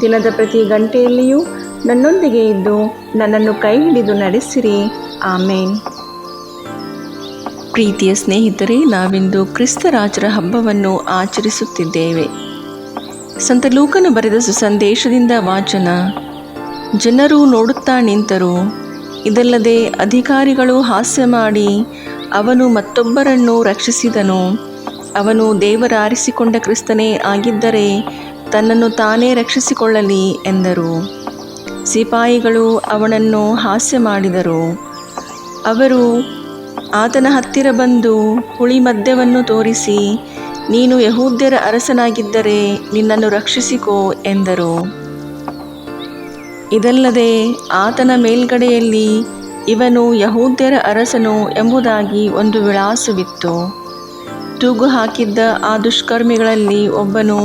ದಿನದ ಪ್ರತಿ ಗಂಟೆಯಲ್ಲಿಯೂ ನನ್ನೊಂದಿಗೆ ಇದ್ದು ನನ್ನನ್ನು ಕೈ ಹಿಡಿದು ನಡೆಸಿರಿ. ಆಮೇನ್. ಪ್ರೀತಿಯ ಸ್ನೇಹಿತರೇ, ನಾವಿಂದು ಕ್ರಿಸ್ತರಾಜರ ಹಬ್ಬವನ್ನು ಆಚರಿಸುತ್ತಿದ್ದೇವೆ. ಸಂತ ಲೂಕನು ಬರೆದ ಸುಸಂದೇಶದಿಂದ ವಾಚನ, ಜನರು ನೋಡುತ್ತಾ ನಿಂತರು, ಇದಲ್ಲದೆ ಅಧಿಕಾರಿಗಳು ಹಾಸ್ಯ ಮಾಡಿ ಅವನು ಮತ್ತೊಬ್ಬರನ್ನು ರಕ್ಷಿಸಿದನು. ಅವನು ದೇವರ ಆರಿಸಿಕೊಂಡ ಕ್ರಿಸ್ತನೇ ಆಗಿದ್ದರೆ ತನ್ನನ್ನು ತಾನೇ ರಕ್ಷಿಸಿಕೊಳ್ಳಲಿ ಎಂದರು. ಸಿಪಾಯಿಗಳು ಅವನನ್ನು ಹಾಸ್ಯ ಮಾಡಿದರು. ಅವರು, ಆತನ ಹತ್ತಿರ ಬಂದು ಹುಳಿ ಮದ್ಯವನ್ನು ತೋರಿಸಿ, ನೀನು ಯಹೂದ್ಯರ ಅರಸನಾಗಿದ್ದರೆ ನಿನ್ನನ್ನು ರಕ್ಷಿಸಿಕೋ ಎಂದರು. ಇದಲ್ಲದೆ ಆತನ ಮೇಲ್ಗಡೆಯಲ್ಲಿ ಇವನು ಯಹೂದ್ಯರ ಅರಸನು ಎಂಬುದಾಗಿ ಒಂದು ವಿಳಾಸವಿತ್ತು. ತೂಗು ಹಾಕಿದ್ದ ಆ ದುಷ್ಕರ್ಮಿಗಳಲ್ಲಿ ಒಬ್ಬನು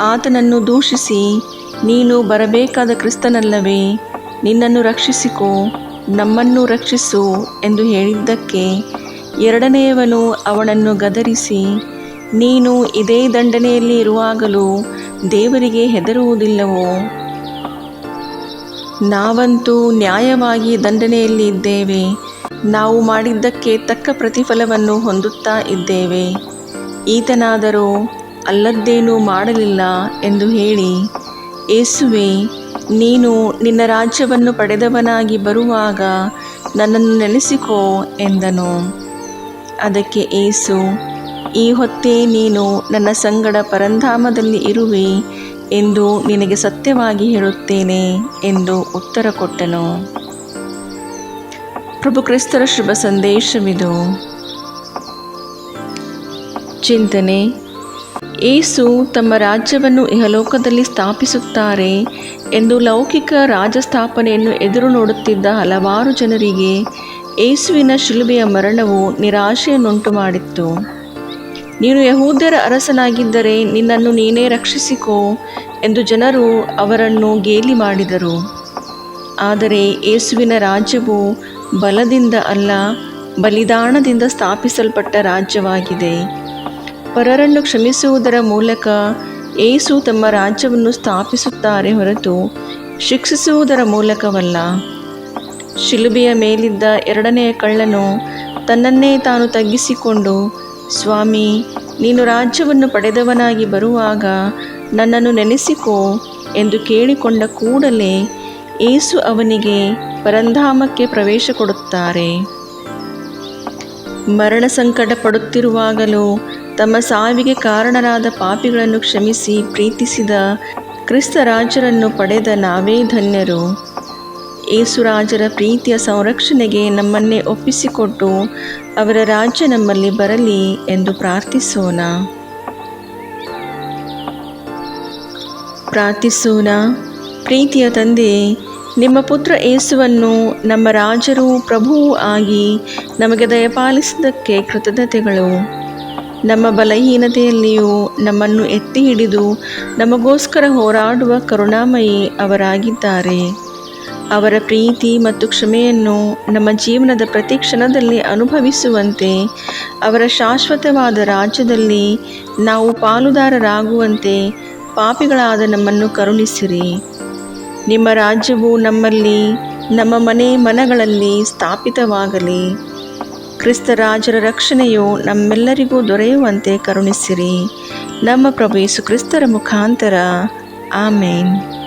ಆತನನ್ನು ದೂಷಿಸಿ, ನೀನು ಬರಬೇಕಾದ ಕ್ರಿಸ್ತನಲ್ಲವೇ, ನಿನ್ನನ್ನು ರಕ್ಷಿಸಿಕೋ, ನಮ್ಮನ್ನು ರಕ್ಷಿಸು ಎಂದು ಹೇಳಿದ್ದಕ್ಕೆ ಎರಡನೆಯವನು ಅವನನ್ನು ಗದರಿಸಿ, ನೀನು ಇದೇ ದಂಡನೆಯಲ್ಲಿ ಇರುವಾಗಲೂ ದೇವರಿಗೆ ಹೆದರುವುದಿಲ್ಲವೋ? ನಾವಂತೂ ನ್ಯಾಯವಾಗಿ ದಂಡನೆಯಲ್ಲಿ ಇದ್ದೇವೆ, ನಾವು ಮಾಡಿದ್ದಕ್ಕೆ ತಕ್ಕ ಪ್ರತಿಫಲವನ್ನು ಹೊಂದುತ್ತಾ ಇದ್ದೇವೆ. ಈತನಾದರೂ ಅಲ್ಲದ್ದೇನೂ ಮಾಡಲಿಲ್ಲ ಎಂದು ಹೇಳಿ ಏಸುವೆ ನೀನು ನಿನ್ನ ರಾಜ್ಯವನ್ನು ಪಡೆದವನಾಗಿ ಬರುವಾಗ ನನ್ನನ್ನು ನೆಲೆಸಿಕೋ ಎಂದನು. ಅದಕ್ಕೆ ಏಸು ಈ ಹೊತ್ತೇ ನೀನು ನನ್ನ ಸಂಗಡ ಪರಂಧಾಮದಲ್ಲಿ ಇರುವೆ ಎಂದು ನಿನಗೆ ಸತ್ಯವಾಗಿ ಹೇಳುತ್ತೇನೆ ಎಂದು ಉತ್ತರ ಕೊಟ್ಟನು. ಪ್ರಭು ಕ್ರಿಸ್ತರ ಶುಭ ಸಂದೇಶವಿದು. ಚಿಂತನೆ ಏಸು ತಮ್ಮ ರಾಜ್ಯವನ್ನು ಇಹಲೋಕದಲ್ಲಿ ಸ್ಥಾಪಿಸುತ್ತಾರೆ ಎಂದು ಲೌಕಿಕ ರಾಜಸ್ಥಾಪನೆಯನ್ನು ಎದುರು ನೋಡುತ್ತಿದ್ದ ಹಲವಾರು ಜನರಿಗೆ ಏಸುವಿನ ಶಿಲುಬೆಯ ಮರಣವು ನಿರಾಶೆಯನ್ನುಂಟು ಮಾಡಿತ್ತು ನೀನು ಯಹೂದ್ಯರ ಅರಸನಾಗಿದ್ದರೆ ನಿನ್ನನ್ನು ನೀನೇ ರಕ್ಷಿಸಿಕೋ ಎಂದು ಜನರು ಅವರನ್ನು ಗೇಲಿ ಮಾಡಿದರು. ಆದರೆ ಏಸುವಿನ ರಾಜ್ಯವು ಬಲದಿಂದ ಅಲ್ಲ, ಬಲಿದಾನದಿಂದ ಸ್ಥಾಪಿಸಲ್ಪಟ್ಟ ರಾಜ್ಯವಾಗಿದೆ. ಪರರನ್ನು ಕ್ಷಮಿಸುವುದರ ಮೂಲಕ ಏಸು ತಮ್ಮ ರಾಜ್ಯವನ್ನು ಸ್ಥಾಪಿಸುತ್ತಾರೆ ಹೊರತು ಶಿಕ್ಷಿಸುವುದರ ಮೂಲಕವಲ್ಲ. ಶಿಲುಬೆಯ ಮೇಲಿದ್ದ ಎರಡನೆಯ ಕಳ್ಳನು ತನ್ನನ್ನೇ ತಾನು ತಗ್ಗಿಸಿಕೊಂಡು, ಸ್ವಾಮಿ, ನೀನು ರಾಜ್ಯವನ್ನು ಪಡೆದವನಾಗಿ ಬರುವಾಗ ನನ್ನನ್ನು ನೆನೆಸಿಕೋ ಎಂದು ಕೇಳಿಕೊಂಡ ಕೂಡಲೇ ಏಸು ಅವನಿಗೆ ಪರಂಧಾಮಕ್ಕೆ ಪ್ರವೇಶ ಕೊಡುತ್ತಾರೆ. ಮರಣ ಸಂಕಟ ಪಡುತ್ತಿರುವಾಗಲೂ ತಮ್ಮ ಸಾವಿಗೆ ಕಾರಣರಾದ ಪಾಪಿಗಳನ್ನು ಕ್ಷಮಿಸಿ ಪ್ರೀತಿಸಿದ ಕ್ರಿಸ್ತ ರಾಜರನ್ನು ಪಡೆದ ನಾವೇ ಧನ್ಯರು. ಏಸುರಾಜರ ಪ್ರೀತಿಯ ಸಂರಕ್ಷಣೆಗೆ ನಮ್ಮನ್ನೇ ಒಪ್ಪಿಸಿಕೊಟ್ಟು ಅವರ ರಾಜ್ಯ ನಮ್ಮಲ್ಲಿ ಬರಲಿ ಎಂದು ಪ್ರಾರ್ಥಿಸೋಣ. ಪ್ರಾರ್ಥಿಸೋಣ. ಪ್ರೀತಿಯ ತಂದೆ, ನಿಮ್ಮ ಪುತ್ರ ಏಸುವನ್ನು ನಮ್ಮ ರಾಜರು, ಪ್ರಭುವೂ ಆಗಿ ನಮಗೆ ದಯಪಾಲಿಸಿದ್ದಕ್ಕೆ ಕೃತಜ್ಞತೆಗಳು. ನಮ್ಮ ಬಲಹೀನತೆಯಲ್ಲಿಯೂ ನಮ್ಮನ್ನು ಎತ್ತಿ ಹಿಡಿದು ನಮಗೋಸ್ಕರ ಹೋರಾಡುವ ಕರುಣಾಮಯಿ ಅವರಾಗಿದ್ದಾರೆ. ಅವರ ಪ್ರೀತಿ ಮತ್ತು ಕ್ಷಮೆಯನ್ನು ನಮ್ಮ ಜೀವನದ ಪ್ರತಿ ಕ್ಷಣದಲ್ಲಿ ಅನುಭವಿಸುವಂತೆ, ಅವರ ಶಾಶ್ವತವಾದ ರಾಜ್ಯದಲ್ಲಿ ನಾವು ಪಾಲುದಾರರಾಗುವಂತೆ ಪಾಪಿಗಳಾದ ನಮ್ಮನ್ನು ಕರುಣಿಸಿರಿ. ನಿಮ್ಮ ರಾಜ್ಯವು ನಮ್ಮಲ್ಲಿ, ನಮ್ಮ ಮನೆ ಮನಗಳಲ್ಲಿ ಸ್ಥಾಪಿತವಾಗಲಿ. ಕ್ರಿಸ್ತ ರಾಜರ ರಕ್ಷಣೆಯು ನಮ್ಮೆಲ್ಲರಿಗೂ ದೊರೆಯುವಂತೆ ಕರುಣಿಸಿರಿ. ನಮ್ಮ ಪ್ರಭು ಯೇಸು ಕ್ರಿಸ್ತರ ಮುಖಾಂತರ. ಆಮೇನ್.